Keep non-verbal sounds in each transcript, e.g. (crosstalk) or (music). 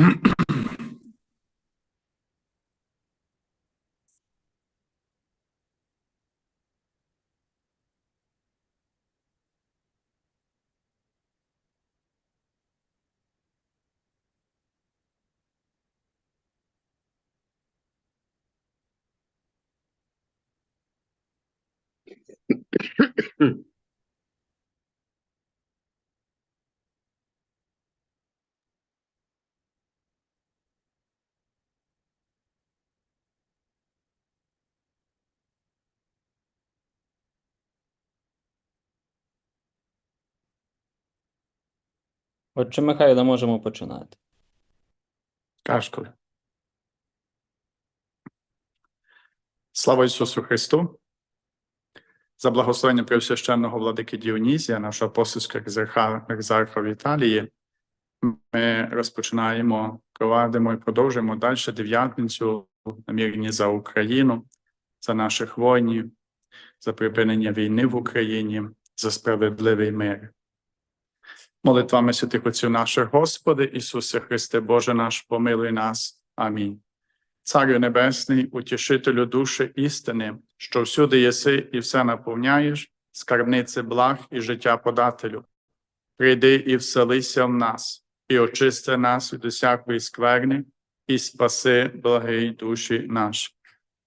Mm-hmm. (clears throat) Отче Михайло, можемо починати. Кашков. Слава Ісусу Христу! За благословення Преосвященного владики Діонізія, нашого апостольського екзарха в Італії, ми розпочинаємо, провадимо і продовжуємо далі дев'ятницю намірені за Україну, за наших воїнів, за припинення війни в Україні, за справедливий мир. Молитвами святих отців наших Господи, Ісусе Христе, Боже наш, помилуй нас. Амінь. Царю Небесний, утішителю душі істини, що всюди єси і все наповняєш, скарбниці благ і життя подателю. Прийди і вселися в нас, і очисти нас від усякої скверни, і спаси благий душі наші.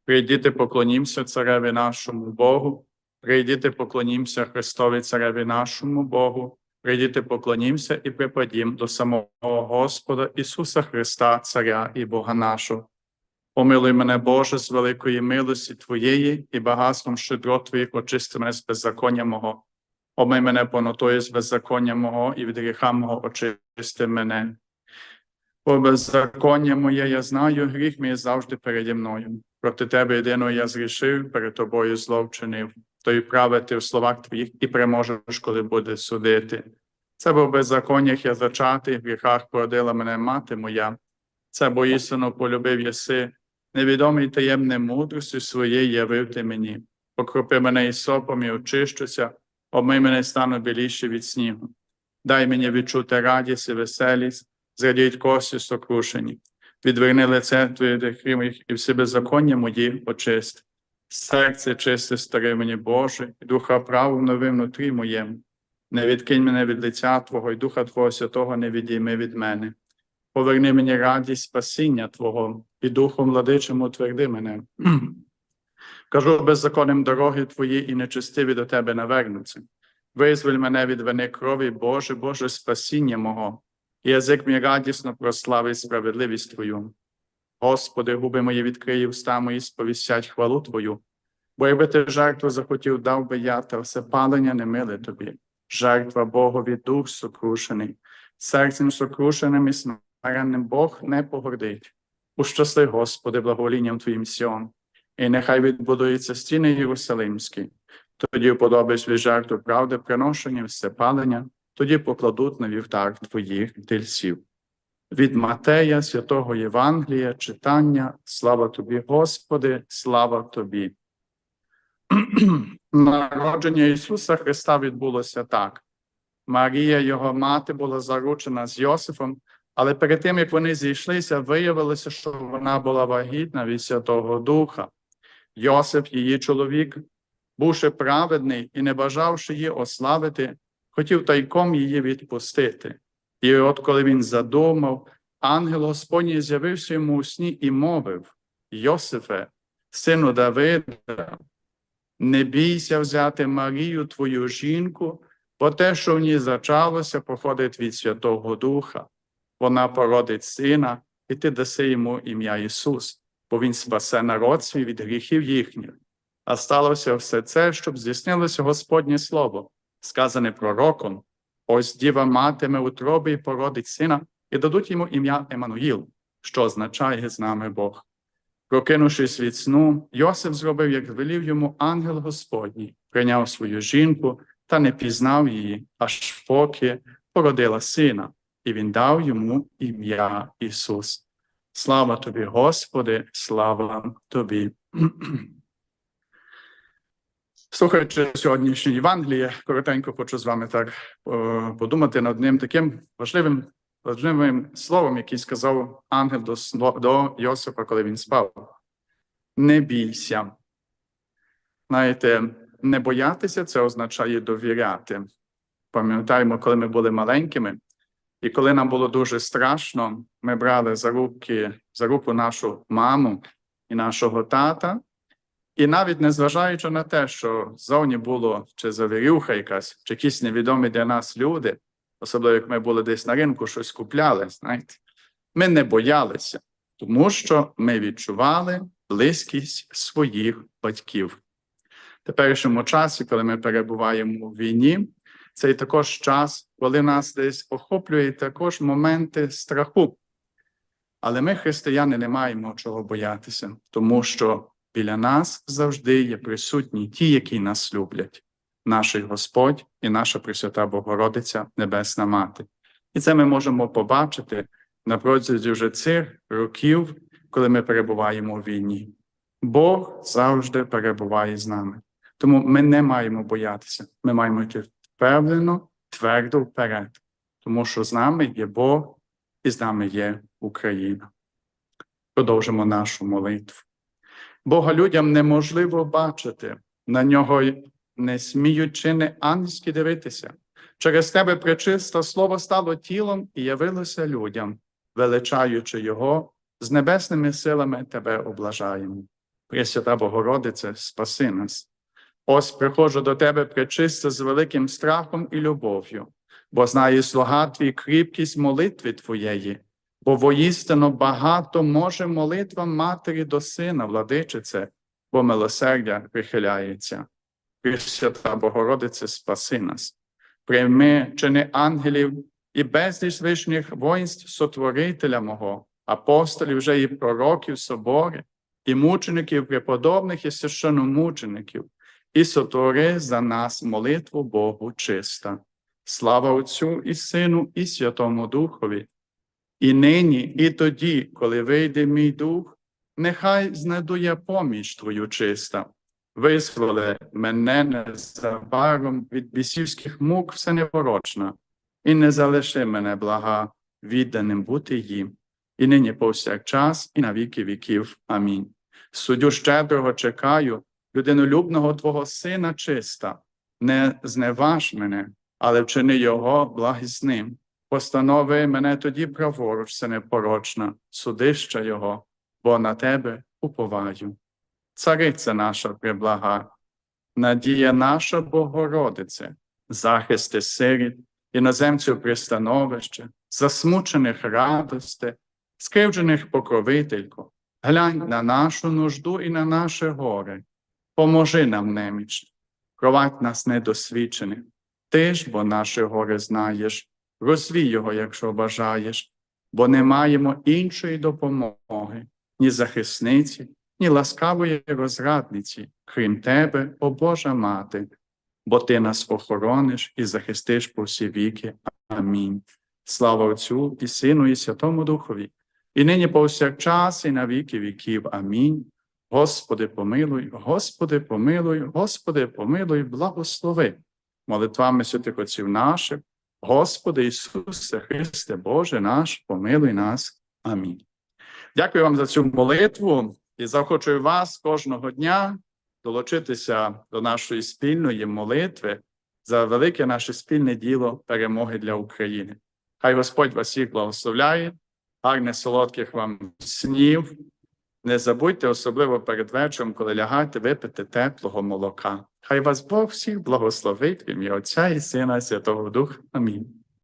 Прийдіте, поклонімося цареві нашому Богу, прийдіте, поклонімося Христові цареві нашому Богу, прийдіте, поклонімося і припадім до самого Господа Ісуса Христа, Царя і Бога нашого. Помилуй мене, Боже, з великої милості Твоєї і багатством щедрот Твоїх очисти мене з беззаконня мого. Омий мене понотою з беззаконня мого і від гріха мого очисти мене. Бо беззаконня моє я знаю, гріх мій завжди переді мною. Проти Тебе єдиного я зрішив, перед Тобою зло вчинив. То й праве ти в словах Твоїх і переможеш, коли буде судити. Це бо в беззаконнях я зачатий, в гріхах породила мене мати моя. Це бо істину полюбив єси, невідомий таємне мудрості своєї явив ти мені. Покропи мене і сопом і очищуся, обмий мене стану біліше від снігу. Дай мені відчути радість і веселість, зрадіть кості сокрушені. Відверни лице Твоє до і всі беззаконня мої очисти. Серце чисте старе мені Боже, і духа праву нови внутрі моєму. Не відкинь мене від лиця Твого, і Духа Твого Святого не відійми від мене. Поверни мені радість спасіння Твого, і Духом владичим утверди мене. (clears throat) Кажу беззаконним дороги Твої і нечестиві до Тебе навернуться. Визволь мене від вини крові, Боже, Боже, спасіння мого, і язик мій радісно прославить справедливість Твою. Господи, губи мої відкриє уста мої, сповістять хвалу Твою. Бо якби ти жертву захотів, дав би я, та все палення не миле тобі. Жертва Богові дух сокрушений, серцем сокрушеним і смиренним Бог не погордить. Ущасли, Господи, благоволінням Твоїм сьон, і нехай відбудуються стіни Єрусалимські. Тоді вподобаєш від жертву правди, приношення, все палення, тоді покладуть на вівтар Твоїх тельців. Від Матея, святого Євангелія, читання, слава тобі, Господи, слава тобі. (clears throat) Народження Ісуса Христа відбулося так. Марія, його мати, була заручена з Йосифом, але перед тим, як вони зійшлися, виявилося, що вона була вагітна від Святого Духа. Йосиф, її чоловік, бувши праведний і не бажавши її ославити, хотів тайком її відпустити. І от коли він задумав, ангел Господній з'явився йому у сні і мовив: Йосифе, сину Давида, не бійся взяти Марію, твою жінку, бо те, що в ній зачалося, походить від Святого Духа. Вона породить сина, і ти даси йому ім'я Ісус, бо Він спасе народ свій від гріхів їхніх. А сталося все це, щоб здійснилося Господнє Слово, сказане пророком. Ось діва матиме утроби і породить сина, і дадуть йому ім'я Еммануїл, що означає з нами Бог. Прокинувшись від сну, Йосиф зробив, як велів йому ангел Господній, прийняв свою жінку та не пізнав її, аж поки породила сина, і він дав йому ім'я Ісус. Слава тобі, Господи, слава тобі. (clears throat) Слухаючи сьогоднішнє Євангеліє, коротенько хочу з вами так е, подумати над одним таким важливим важливим словом, який сказав ангел до, до Йосипа, коли він спав. Не бійся. Знаєте, не боятися це означає довіряти. Пам'ятаємо, коли ми були маленькими, і коли нам було дуже страшно, ми брали за руки, за руку нашу маму і нашого тата, і навіть незважаючи на те, що зовні було чи завірюха якась, чи якісь невідомі для нас люди, особливо як ми були десь на ринку, щось купляли, знаєте, ми не боялися, тому що ми відчували близькість своїх батьків. В теперішньому часі, коли ми перебуваємо в війні, це і також час, коли нас десь охоплює також моменти страху. Але ми, християни, не маємо чого боятися, тому що біля нас завжди є присутні ті, які нас люблять, наш Господь і наша Пресвята Богородиця, Небесна Мати. І це ми можемо побачити на протязі вже цих років, коли ми перебуваємо у війні. Бог завжди перебуває з нами. Тому ми не маємо боятися. Ми маємо йти впевнено, твердо вперед, тому що з нами є Бог і з нами є Україна. Продовжимо нашу молитву. Бога людям неможливо бачити, на нього не сміють чини ангельські дивитися. Через тебе пречисте слово стало тілом і явилося людям, величаючи Його, з небесними силами тебе облажаємо. Пресвята Богородице, спаси нас. Ось приходжу до тебе пречисто з великим страхом і любов'ю, бо знає слуга твій кріпкість молитви твоєї, бо воістину багато може молитва матері до сина, владичице, бо милосердя прихиляється. Пресвята Богородице, спаси нас. Прийми чини ангелів і безліч вишніх воїнств сотворителя мого, апостолів вже і пророків собори, і мучеників преподобних і священномучеників, і сотвори за нас молитву Богу чиста. Слава Отцю і Сину, і Святому Духові. І нині, і тоді, коли вийде мій дух, нехай знайдує поміч Твою чиста. Визволи мене незабаром від бісівських мук все непорочна, і не залиши мене блага, відданим бути їм, і нині повсякчас, і на віки віків. Амінь. Суддю щедрого чекаю, людинолюбного Твого Сина чиста, не зневаж мене, але вчини його благісним. Постанови мене тоді праворуч, все непорочна, судища Його, бо на тебе уповаю. Цариця наша преблага, надія наша Богородице, захисти сиріт, іноземців пристановище, засмучених радости, скривджених покровителько, глянь на нашу нужду і на наше горе, поможи нам немічно, провадь нас недосвідчених, ти ж, бо наше горе знаєш, розвій його, якщо бажаєш, бо не маємо іншої допомоги, ні захисниці, ні ласкавої розрадниці, крім тебе, о Божа Мати, бо ти нас охорониш і захистиш по всі віки. Амінь. Слава Отцю і Сину, і Святому Духові, і нині повсякчас, і на віки віків. Амінь. Господи, помилуй, Господи, помилуй, Господи, помилуй, благослови. Молитвами святих отців наших, Господи Ісусе Христе, Боже наш, помилуй нас. Амінь. Дякую вам за цю молитву і заохочую вас кожного дня долучитися до нашої спільної молитви за велике наше спільне діло перемоги для України. Хай Господь вас всіх благословляє, гарних солодких вам снів. Не забудьте, особливо перед вечором, коли лягаєте, випити теплого молока. Хай вас Бог всіх благословить ім'я Отця і Сина, і Святого Духа. Амінь.